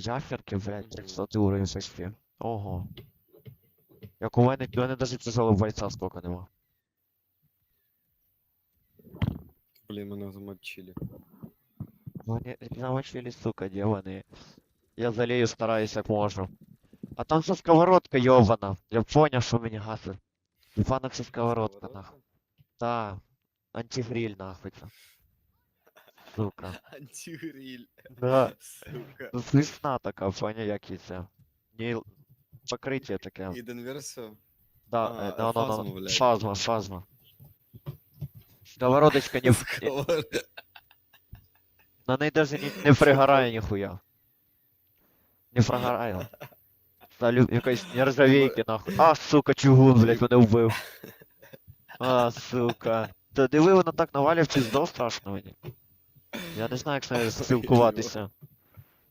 Ящерки, блядь, 300 уровень почти. Ого. Як у мене, у мене даже тяжелого бойця сколько нема. Блін, мене замочили. Вони замочили, сука, демони. Я залею, стараюсь як можу. А там ця сковородка йобана. Я поняв, що мені гасить. Івана це сковородка, нахуй. Та. Антигриль, нахуй це. Сука. Антигриль. Да. Сука. Смішна така, поняв, як і це. Ні, покриття таке. Іден версію. Да, А, е, да, да, фазма, да. Фазма, фазма. Сковородочка не, на неї даже не, не пригорає ніхуя. Не прогорає. Та лю- якась нержавейки нахуй. А, сука, чугун, блядь, мене вбив. А, сука. Та диви, воно так навалює в піздо страшно мені. Я не знаю, як з нею спілкуватися.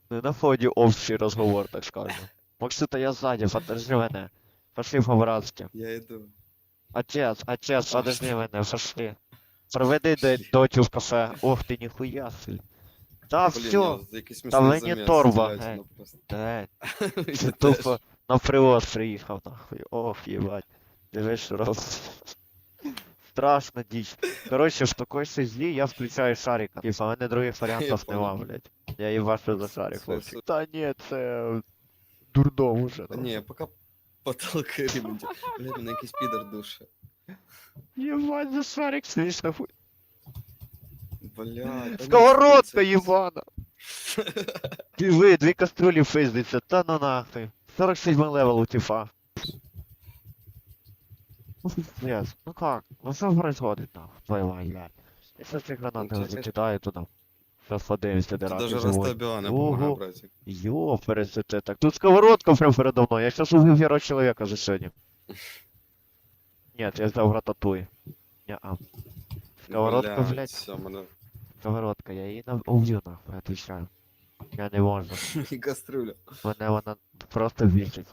Не на ході общий розговор, так скажемо. Максита, я ззаді, подержи мене. Пошли по-братськи. Я йду. Отец, отец, подожди мене, пошли. Проведи до дочу в кафе. Ох ти ніхуя собі. Та все, Та мені торба, гей. ну, це тупо на привоз приїхав нахуй. Ох, їбать. Дивись, що робить. Страшно діч. Коротше, в такой злі я включаю шарика. Типа, в мене других варіантів нема, понял. блядь. Я їбашу за шарик, Це хлопці. су- Та ні, це дурдом уже. Та ні, поки потолкаємо. Блін, мене якийсь підар душе. Єбать, за шарик смішно хуй. Бля. та ні, Сковородка це- єбана! Диви, дві каструлі пиздиться, та ну нахуй. 47 левел у тифа. Ну пиздец, ну как? Ну что происходит? Твою мать, блядь. Я сейчас эти гранаты закидаю туда. Сейчас подивимся, де Тут даже Ого. помогає, братик. Йо, пересете так. Тут сковородка прям передо мною. Я сейчас убил героя человека за сегодня. Нет, я взял рататуй. Не-а. Сковородка, блядь. Все, мене. Сковородка, я її на уб'ю нахуй, отвечаю. Я не можу. І каструля. Мене вона просто бісить.